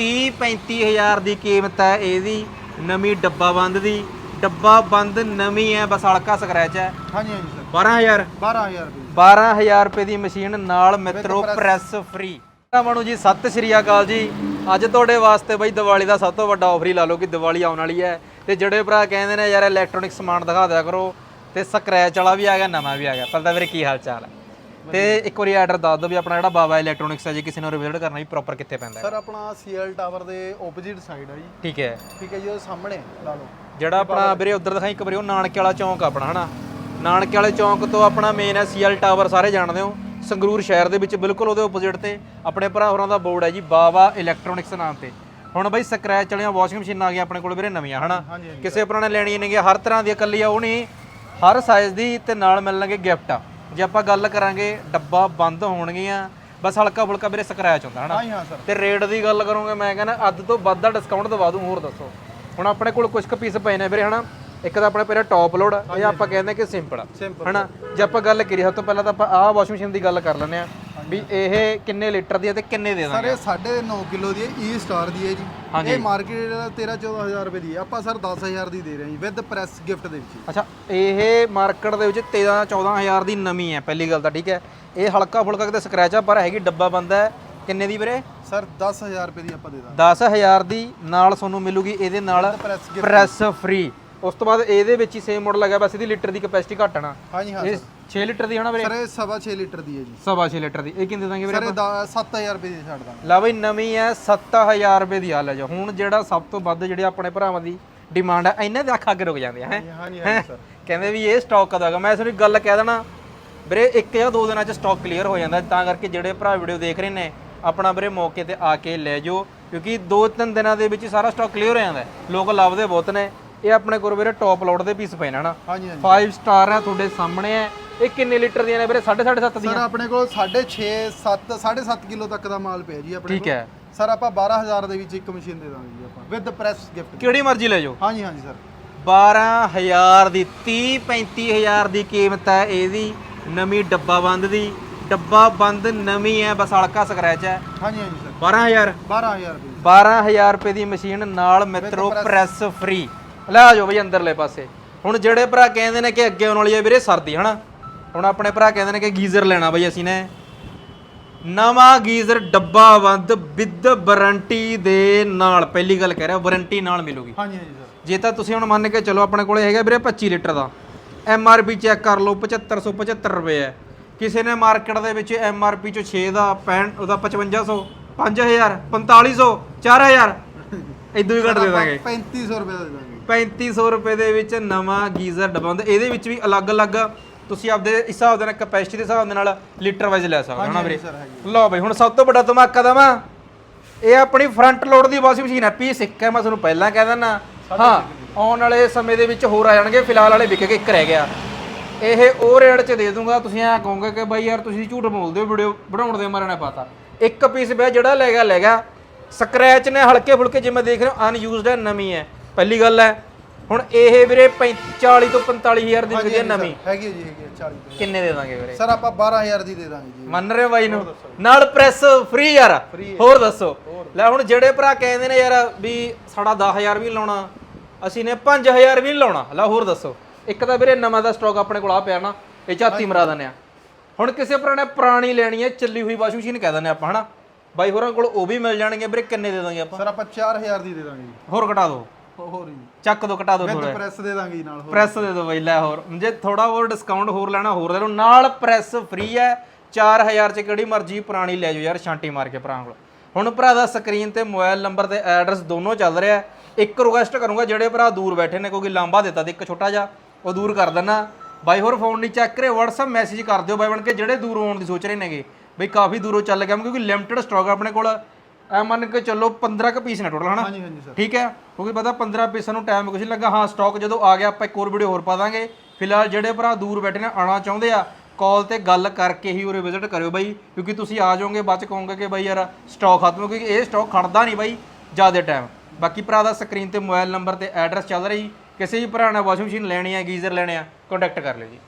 30 35000 ਦੀ ਕੀਮਤ ਹੈ ਇਹਦੀ ਨਵੀਂ ਡੱਬਾ ਬੰਦ ਦੀ। ਡੱਬਾ ਬੰਦ ਨਵੀਂ ਹੈ ਬਸ ਹਲਕਾ ਸਕ੍ਰੈਚ ਹੈ। ਹਾਂਜੀ ਹਾਂਜੀ ਸਰ 12000 12000 ਰੁਪਏ 12000 ਰੁਪਏ ਦੀ ਮਸ਼ੀਨ ਨਾਲ ਮਿੱਤਰੋ। ਪ੍ਰੈਸ ਫ੍ਰੀ ਮਨੂ ਜੀ ਸਤਿ ਸ਼੍ਰੀ ਅਕਾਲ ਜੀ। ਅੱਜ ਤੁਹਾਡੇ ਵਾਸਤੇ ਬਈ ਦੀਵਾਲੀ ਦਾ ਸਭ ਤੋਂ ਵੱਡਾ ਆਫਰ ਹੀ ਲਾ ਲਓ ਕਿ ਦੀਵਾਲੀ ਆਉਣ ਵਾਲੀ ਹੈ। ਤੇ ਜਿਹੜੇ ਭਰਾ ਕਹਿੰਦੇ ਨੇ ਯਾਰ ਇਲੈਕਟ੍ਰੋਨਿਕ ਸਮਾਨ ਦਿਖਾ ਦਿਆ ਕਰੋ। ਤੇ ਸਕ੍ਰੈਚ ਵਾਲਾ ਵੀ ਆ ਗਿਆ ਨਵਾਂ ਵੀ ਆ ਗਿਆ। ਪਤਾ ਵੀਰੇ ਕੀ ਹਾਲ ਚਾਲ ਹੈ? ਤੇ ਇੱਕ ਵਾਰੀ ਆਰਡਰ ਦੱਸ ਦਿਓ ਵੀ ਆਪਣਾ ਜਿਹੜਾ ਬਾਬਾ ਇਲੈਕਟ੍ਰੋਨਿਕਸ ਹੈ ਜੀ ਕਿਸੇ ਨੂੰ ਵਿਜ਼ਿਟ ਕਰਨਾ ਵੀ ਪ੍ਰੋਪਰ ਕਿੱਥੇ ਪੈਂਦਾ ਹੈ। ਸਰ ਆਪਣਾ ਸੀਐਲ ਟਾਵਰ ਦੇ ਆਪੋਜ਼ਿਟ ਸਾਈਡ ਆ ਜੀ। ਠੀਕ ਹੈ। ਠੀਕ ਹੈ ਜੀ ਉਹ ਸਾਹਮਣੇ ਲਾ ਲਓ। ਜਿਹੜਾ ਆਪਣਾ ਵੀਰੇ ਉਧਰ ਦਿਖਾਈ ਇੱਕ ਵਾਰੀ ਉਹ ਨਾਨਕੇ ਵਾਲਾ ਚੌਂਕ ਆ ਆਪਣਾ ਹਨਾ? ਨਾਨਕੇ ਵਾਲੇ ਚੌਂਕ ਤੋਂ ਆਪਣਾ ਮੇਨ ਹੈ ਸੀਐਲ ਟਾਵਰ ਸਾਰੇ ਜਾਣਦੇ ਹੋ। ਸੰਗਰੂਰ ਸ਼ਹਿਰ ਦੇ ਵਿੱਚ ਬਿਲਕੁਲ ਉਹਦੇ ਆਪੋਜ਼ਿਟ ਤੇ ਆਪਣੇ ਭਰਾ ਹੋਰਾਂ ਦਾ ਬੋਰਡ ਹੈ ਜੀ ਬਾਵਾ ਇਲੈਕਟ੍ਰੋਨਿਕਸ ਨਾਮ ਤੇ। ਹੁਣ ਬਈ ਸਕ੍ਰੈਚ ਵਾਲੀਆਂ ਵਾਸ਼ਿੰਗ ਮਸ਼ੀਨਾਂ ਆ ਗਈਆਂ ਆਪਣੇ ਕੋਲ ਵੀਰੇ ਨਵੀਆਂ ਹਨਾ? ਕਿਸੇ ਭਰਾ ਨੇ ਲੈਣੀਆਂ ਨੇਗੀਆਂ ਹਰ ਤਰ੍ਹਾਂ ਦੀ ਇਕੱਲੀ ਆ ਉਹ ਨਹੀਂ ਹਰ ਸਾਈਜ਼ ਦੀ ਤੇ ਨਾਲ ਮਿਲਣਗੇ ਗਿਫਟ ਜੇ ਆਪਾਂ ਗੱਲ ਕਰਾਂਗੇ ਡੱਬਾ ਬੰਦ ਹੋਣਗੀਆਂ ਬਸ ਹਲਕਾ ਫੁਲਕਾ ਵੀਰੇ ਸਕ੍ਰੈਚ ਹੁੰਦਾ ਹਨਾ? ਹਾਂਜੀ ਹਾਂ ਸਰ ਤੇ ਰੇਟ ਦੀ ਗੱਲ ਕਰੋਗੇ ਮੈਂ ਕਹਿੰਦਾ ਅੱਧ ਤੋਂ ਵੱਧ ਦਾ ਡਿਸਕਾਊਂਟ ਦਵਾ ਦੂੰ ਹੋਰ ਦੱਸੋ। ਹੁਣ ਆਪਣੇ ਕੋਲ ਕੁਝ ਕੁ ਪੀਸ ਪਏ ਨੇ ਵੀਰੇ ਹਨਾ? ਇੱਕ ਤਾਂ ਆਪਣੇ ਪਹਿਲਾਂ ਟੌਪ ਲੋਡ ਇਹ ਆਪਾਂ ਕਹਿੰਦੇ ਕਿ ਸਿੰਪਲ ਸਿੰਪਲ ਹਨਾ? ਜੇ ਆਪਾਂ ਗੱਲ ਕਰੀਏ ਸਭ ਤੋਂ ਪਹਿਲਾਂ ਤਾਂ ਆਪਾਂ ਆਹ ਵਾਸ਼ਿੰਗ ਮਸ਼ੀਨ ਦੀ ਗੱਲ ਕਰ ਲੈਂਦੇ ਆ ਵੀ ਇਹ ਕਿੰਨੇ ਲੀਟਰ ਦੀ ਹੈ ਤੇ ਕਿੰਨੇ ਦੇ ਸਰ ਦਾਂਗੇ ਇਹ 9.5 ਕਿਲੋ ਦੀ ਹੈ ਈ ਸਟਾਰ ਦੀ ਹੈ ਜੀ। ਇਹ ਮਾਰਕੀਟ 13 14000 ਰੁਪਏ ਦੀ ਹੈ। ਆਪਾਂ ਸਰ 10000 ਦੀ ਦੇ ਰਹੇ ਹਾਂ ਜੀ ਵਿਦ ਪ੍ਰੈਸ ਗਿਫਟ ਦੇ ਵਿੱਚ। ਅੱਛਾ ਇਹ ਮਾਰਕੀਟ ਦੇ ਵਿੱਚ 13 14000 ਦੀ ਨਵੀਂ ਹੈ ਪਹਿਲੀ ਗੱਲ ਤਾਂ ਠੀਕ ਹੈ। ਇਹ ਹਲਕਾ ਫੁਲਕਾ ਕਿਤੇ ਸਕ੍ਰੈਚ ਆ ਪਰ ਹੈਗੀ ਡੱਬਾ ਬੰਦ ਹੈ। ਕਿੰਨੇ ਦੀ ਵੀਰੇ? ਸਰ 10000 ਰੁਪਏ ਦੀ ਆਪਾਂ ਦੇ ਦਾਂਗੇ। 10000 ਦੀ ਨਾਲ ਤੁਹਾਨੂੰ ਮਿਲੂਗੀ ਇਹਦੇ ਨਾਲ ਪ੍ਰੈਸ ਫ੍ਰੀ ਉਸ ਤੋਂ ਬਾਅਦ ਇਹਦੇ ਵਿੱਚ ਹੀ ਸੇਮ ਮਾਡਲ ਹੈਗਾ ਬਸ ਇਹਦੀ ਲੀਟਰ ਦੀ ਕਪੈਸਿਟੀ ਘੱਟ ਨਾ। ਹਾਂਜੀ ਹਾਂ 6 ਲੀਟਰ ਦੀ ਹਨਾ ਵੀਰੇ? ਸਰ ਇਹ ਸਵਾ 6 ਲੀਟਰ ਦੀ ਹੈ ਜੀ। ਸਵਾ 6 ਲੀਟਰ ਦੀ। ਇਹ ਕਿੰਨੇ ਦਾਂਗੇ ਵੀਰੇ ਸਰ ਇਹ 7000 ਰੁਪਏ ਦੀ ਛੱਡ ਦਾਂਗੇ। ਲਾ ਬਈ ਨਵੀਂ ਹੈ 7000 ਰੁਪਏ ਦੀ ਆ ਲੈ ਜਾ ਹੁਣ ਜਿਹੜਾ ਸਭ ਤੋਂ ਵੱਧ ਜਿਹੜੇ ਆਪਣੇ ਭਰਾਵਾਂ ਦੀ ਡਿਮਾਂਡ ਹੈ ਇਹਨਾਂ ਦੇ ਅੱਖ ਅੱਗੇ ਰੁਕ ਜਾਂਦੇ ਹੈ? ਹਾਂਜੀ ਹਾਂਜੀ ਸਰ। ਕਹਿੰਦੇ ਵੀ ਇਹ ਸਟਾਕ ਕਦੋਂ ਆਗਾ ਮੈਂ ਤੁਹਾਨੂੰ ਗੱਲ ਕਹਿ ਦੇਣਾ ਵੀਰੇ ਇੱਕ ਜਾਂ ਦੋ ਦਿਨਾਂ ਚ ਸਟਾਕ ਕਲੀਅਰ ਹੋ ਜਾਂਦਾ। ਤਾਂ ਕਰਕੇ ਜਿਹੜੇ ਭਰਾ ਵੀਡੀਓ ਦੇਖ ਰਹੇ ਨੇ ਆਪਣਾ ਵੀਰੇ ਮੌਕੇ ਤੇ ਆ ਕੇ ਲੈ ਜਾਓ ਕਿਉਂਕਿ ਦੋ ਤਿੰਨ ਦਿਨਾਂ ਦੇ ਵਿੱਚ ਸਾਰਾ ਸਟਾਕ ਕਲੀਅਰ ਹੋ ਜਾਂਦਾ। ਲੋਕ ਲੱਭਦੇ ਬਹੁਤ ਨੇ। ਇਹ ਆਪਣੇ ਕੋਲ ਵੀਰੇ ਟੌਪ ਲੋਡ ਦੇ ਪੀਸ ਪਏ ਨੇ ਹਨਾ। ਹਾਂਜੀ ਹਾਂਜੀ। 5 ਸਟਾਰ ਹੈ ਤੁਹਾਡੇ ਸਾਹਮਣੇ। ਹੈ ਇਹ ਕਿੰਨੇ ਲੀਟਰ ਦੀਆਂ ਨੇ ਵੀਰੇ? 7.5 7 ਸਰ ਦੀਆਂ। ਆਪਣੇ ਕੋਲ 6.5 7 7.5 ਕਿਲੋ ਤੱਕ ਦਾ ਮਾਲ ਪਿਆ ਜੀ ਆਪਣੇ ਠੀਕ ਹੈ। ਸਰ ਆਪਾਂ 12000 ਦੇ ਵਿੱਚ ਇੱਕ ਮਸ਼ੀਨ ਦੇ ਦਾਂਗੇ ਜੀ ਆਪਾਂ ਵਿਦ ਪ੍ਰੈਸ ਗਿਫਟ ਕਿਹੜੀ ਮਰਜ਼ੀ ਲੈ ਜਾਓ। ਹਾਂਜੀ ਹਾਂਜੀ ਸਰ। 12000 ਦੀ 30 35000 ਦੀ ਕੀਮਤ ਹੈ ਇਹਦੀ ਨਵੀਂ ਡੱਬਾ ਬੰਦ ਦੀ। ਡੱਬਾ ਬੰਦ ਨਵੀਂ ਹੈ ਬਸ ਹਲਕਾ ਸਕ੍ਰੈਚ ਹੈ। ਹਾਂਜੀ ਹਾਂਜੀ ਸਰ। 12000 12000 ਰੁਪਏ 12000 ਰੁਪਏ ਦੀ ਮਸ਼ੀਨ ਨਾਲ ਮਿੱਤਰੋ ਪ੍ਰੈਸ ਫ੍ਰੀ ਲੈ ਆ ਜਾਓ ਬਈ ਅੰਦਰਲੇ ਪਾਸੇ। ਹੁਣ ਜਿਹੜੇ ਭਰਾ ਕਹਿੰਦੇ ਨੇ ਕਿ ਅੱਗੇ ਆਉਣ ਵਾਲੀ ਹੈ ਵੀਰੇ ਸਰਦੀ ਹਨਾ? ਹੁਣ ਆਪਣੇ ਭਰਾ ਕਹਿੰਦੇ ਨੇ ਕਿ ਗੀਜ਼ਰ ਲੈਣਾ ਬਈ ਅਸੀਂ ਨੇ। ਨਵਾਂ ਗੀਜ਼ਰ ਡੱਬਾ ਬੰਦ ਵਿਦ ਵਾਰੰਟੀ ਦੇ ਨਾਲ। ਪਹਿਲੀ ਗੱਲ ਕਹਿ ਰਿਹਾ ਵਾਰੰਟੀ ਨਾਲ ਮਿਲੂਗੀ। ਹਾਂਜੀ ਹਾਂਜੀ ਸਰ। ਜੇ ਤਾਂ ਤੁਸੀਂ ਹੁਣ ਮੰਨ ਕੇ ਚਲੋ ਆਪਣੇ ਕੋਲੇ ਹੈਗਾ ਵੀਰੇ 25 ਲੀਟਰ ਦਾ। ਐਮ ਆਰ ਪੀ ਚੈੱਕ ਕਰ ਲਓ 7575 ਰੁਪਏ ਹੈ। ਕਿਸੇ ਨੇ ਮਾਰਕੀਟ ਦੇ ਵਿੱਚ ਐਮ ਆਰ ਪੀ ਚੋਂ 6 ਦਾ 65 ਉਹਦਾ 5500 5000 4500 4000 ਇਦੋਂ ਵੀ ਘੱਟ ਦੇ ਦਾਂਗੇ। 3500 ਰੁਪਏ ਦਾ ਦੇ ਦਾਂਗੇ 3500 ਰੁਪਏ ਦੇ ਵਿੱਚ ਨਵਾਂ ਗੀਜ਼ਰ ਡਬੰਦ ਇਹਦੇ ਵਿੱਚ ਵੀ ਅਲੱਗ-ਅਲੱਗ ਤੁਸੀਂ ਆਪਦੇ ਹਿਸਾਬ ਦੇ ਨਾਲ ਕਪੈਸਿਟੀ ਦੇ ਹਿਸਾਬ ਦੇ ਨਾਲ ਲੀਟਰ ਵਾਈਜ਼ ਲੈ ਸਕਦੇ ਹੋ ਨਾ ਵੀਰੇ? ਲਓ ਬਈ ਹੁਣ ਸਭ ਤੋਂ ਵੱਡਾ ਧਮਾਕਾ ਦਵਾਂ। ਇਹ ਆਪਣੀ ਫਰੰਟ ਲੋਡ ਦੀ ਵਾਸ਼ਿੰਗ ਮਸ਼ੀਨ ਹੈ। ਪੀਸ ਇੱਕ ਹੈ ਮੈਂ ਤੁਹਾਨੂੰ ਪਹਿਲਾਂ ਕਹਿ ਦਿੰਦਾ। ਹਾਂ ਆਉਣ ਵਾਲੇ ਸਮੇਂ ਦੇ ਵਿੱਚ ਹੋਰ ਆ ਜਾਣਗੇ। ਫਿਲਹਾਲ ਵਾਲੇ ਵਿਕ ਕੇ ਇੱਕ ਰਹਿ ਗਿਆ। ਇਹ ਉਹ ਰੇਟ 'ਚ ਦੇ ਦੂੰਗਾ। ਤੁਸੀਂ ਐ ਕਹੋਗੇ ਕਿ ਬਾਈ ਯਾਰ ਤੁਸੀਂ ਝੂਠ ਬੋਲਦੇ ਹੋ ਵੀਡੀਓ ਬਣਾਉਣ ਦੇ ਮਾਰੇ ਨਾ ਪਤਾ। ਇੱਕ ਪੀਸ ਪਿਆ ਜਿਹੜਾ ਲੈ ਗਿਆ ਲੈ ਗਿਆ। ਸਕ੍ਰੈਚ ਨੇ ਹਲਕੇ ਫੁਲਕੇ ਜਿਵੇਂ ਦੇਖ ਰਹੇ ਹੋ ਅਨਯੂਜ਼ਡ ਹੈ ਨਵੀਂ ਹੈ। ਪਹਿਲੀ ਗੱਲ ਹੈ ਹੁਣ ਇਹ ਵੀਰੇ 40 ਤੋਂ 45000 ਦੀ ਵਿਕੇ ਨਵੀਂ। ਹੈਗੀ ਹੈ ਜੀ ਹੈਗੀ ਹੈ 40 ਰੁਪਏ ਕਿੰਨੇ ਦੇ ਦਾਂਗੇ ਵੀਰੇ? ਸਰ ਆਪਾਂ 12000 ਦੀ ਦੇ ਦਾਂਗੇ ਜੀ। ਮੰਨ ਰਹੇ ਹੋ ਬਾਈ ਨੂੰ? ਨਾਲ ਪ੍ਰੈਸ ਫ੍ਰੀ ਯਾਰ। ਹੋਰ ਦੱਸੋ। ਲੈ ਹੁਣ ਜਿਹੜੇ ਭਰਾ ਕਹਿੰਦੇ ਨੇ ਯਾਰ ਵੀ ਸਾਡਾ 10000 ਵੀ ਲਾਉਣਾ ਅਸੀਂ ਨੇ 5000 ਵੀ ਲਾਉਣਾ। ਲੈ ਹੋਰ ਦੱਸੋ। ਇੱਕ ਤਾਂ ਵੀਰੇ ਨਵਾਂ ਦਾ ਸਟਾਕ ਆਪਣੇ ਕੋਲ ਆ ਪਿਆ ਨਾ ਇਹ ਝਾਤੀ ਮਰਾ ਦਿੰਦੇ ਆ। ਹੁਣ ਕਿਸੇ ਭਰਾ ਨੇ ਪੁਰਾਣੀ ਲੈਣੀ ਹੈ ਚੱਲੀ ਹੋਈ ਵਾਸ਼ਿੰਗ ਮਸ਼ੀਨ ਕਹਿ ਦਿੰਦੇ ਆਪਾਂ ਹਨਾ? ਬਾਈ ਹੋਰਾਂ ਕੋਲ ਉਹ ਵੀ ਮਿਲ ਜਾਣਗੇ ਵੀਰੇ ਕਿੰਨੇ ਦੇ ਦਾਂਗੇ ਆਪਾਂ? ਸਰ ਆਪਾਂ 4000 ਦੀ ਦੇ ਦਾਂਗੇ ਜੀ। ਹੋਰ ਘਟਾ ਦਿਓ। ਹੋਰ ਜੀ। ਚੱਕ ਦੋ ਘਟਾ ਦੋ ਵਿਦ ਥੋੜਾ ਪ੍ਰੈਸ ਦੇ ਦਾਂਗੇ ਜੀ ਨਾਲ ਹੋਰ। ਪ੍ਰੈਸ ਦੇ ਦਿਓ ਬਈ ਲੈ ਹੋਰ। ਜੇ ਥੋੜਾ ਹੋਰ ਡਿਸਕਾਊਂਟ ਹੋਰ ਲੈਣਾ ਹੋਰ ਦੇ ਲਓ। ਨਾਲ ਪ੍ਰੈਸ ਫ੍ਰੀ ਹੈ। 4000 ਚ ਕਿਹੜੀ ਮਰਜ਼ੀ ਪੁਰਾਣੀ ਲੈ ਜਾਓ ਯਾਰ ਛਾਂਟੀ ਮਾਰ ਕੇ ਭਰਾ ਕੋਲ। ਹੁਣ ਭਰਾ ਦਾ ਸਕਰੀਨ ਤੇ ਮੋਬਾਈਲ ਨੰਬਰ ਤੇ ਐਡਰੈਸ ਦੋਨੋਂ ਚੱਲ ਰਿਹਾ। ਇੱਕ ਰਿਕੁਐਸਟ ਕਰੂੰਗਾ ਜਿਹੜੇ ਭਰਾ ਦੂਰ ਬੈਠੇ ਨੇ ਕਿਉਂਕਿ ਲਾਂਬਾ ਦਿੱਤਾ ਤੇ ਇੱਕ ਛੋਟਾ ਜਿਹਾ ਉਹ ਦੂਰ ਕਰ ਦੇਣਾ ਬਾਈ ਹੋਰ ਫੋਨ ਨਹੀਂ ਚੱਕ ਰਹੇ WhatsApp ਮੈਸੇਜ ਕਰ ਦਿਓ ਬਾਈ ਬਣ ਕੇ ਜਿਹੜੇ ਦੂਰੋਂ ਆਉਣ ਦੀ ਸੋਚ ਰਹੇ ਨੇਗੇ। ਬਈ ਕਾਫੀ ਦੂਰੋਂ ਚੱਲ ਗਿਆ ਕਿਉਂਕਿ ਲਿਮਟਿਡ ਸਟਾਕ ਆਪਣੇ ਕੋਲ। ਐ ਮੰਨ ਕੇ ਚੱਲੋ 15 ਕ ਪੀਸ ਨੇ ਟੋਟਲ ਹਨਾ? ਹਾਂਜੀ ਹਾਂਜੀ ਸਰ ਠੀਕ ਹੈ? ਕਿਉਂਕਿ ਪਤਾ 15 ਪੀਸਾਂ ਨੂੰ ਟਾਈਮ ਕੁਝ ਲੱਗਾ। ਹਾਂ ਸਟਾਕ ਜਦੋਂ ਆ ਗਿਆ ਆਪਾਂ ਇੱਕ ਹੋਰ ਵੀਡੀਓ ਹੋਰ ਪਾ ਦਾਂਗੇ। ਫਿਲਹਾਲ ਜਿਹੜੇ ਭਰਾ ਦੂਰ ਬੈਠੇ ਨੇ ਆਣਾ ਚਾਹੁੰਦੇ ਆ ਕਾਲ ਤੇ ਗੱਲ ਕਰਕੇ ਹੀ ਉਰੇ ਵਿਜ਼ਿਟ ਕਰਿਓ ਬਾਈ। ਕਿਉਂਕਿ ਤੁਸੀਂ ਆ ਜਾਓਗੇ ਬਾਅਦ ਚ ਕਹੋਗੇ ਕਿ ਬਾਈ ਯਾਰ ਸਟਾਕ ਖਤਮ ਹੋ ਗਿਆ ਕਿਉਂਕਿ ਇਹ ਸਟਾਕ ਖੜਦਾ ਨਹੀਂ ਬਾਈ ਜ਼ਿਆਦਾ ਟਾਈਮ ਬਾਕੀ ਭਰਾ ਦਾ ਸਕਰੀਨ ਤੇ ਮੋਬਾਈਲ ਨੰਬਰ ਤੇ ਐਡਰੈਸ ਚੱਲ ਰਹੀ। ਕਿਸੇ ਵੀ ਭਰਾ ਨੇ ਵਾਸ਼ਿੰਗ ਮਸ਼ੀਨ ਲੈਣੀ ਹੈ ਗੀਜ਼ਰ ਲੈਣੇ ਆ ਕੰਟੈਕਟ ਕਰ ਲਿਓ ਜੀ।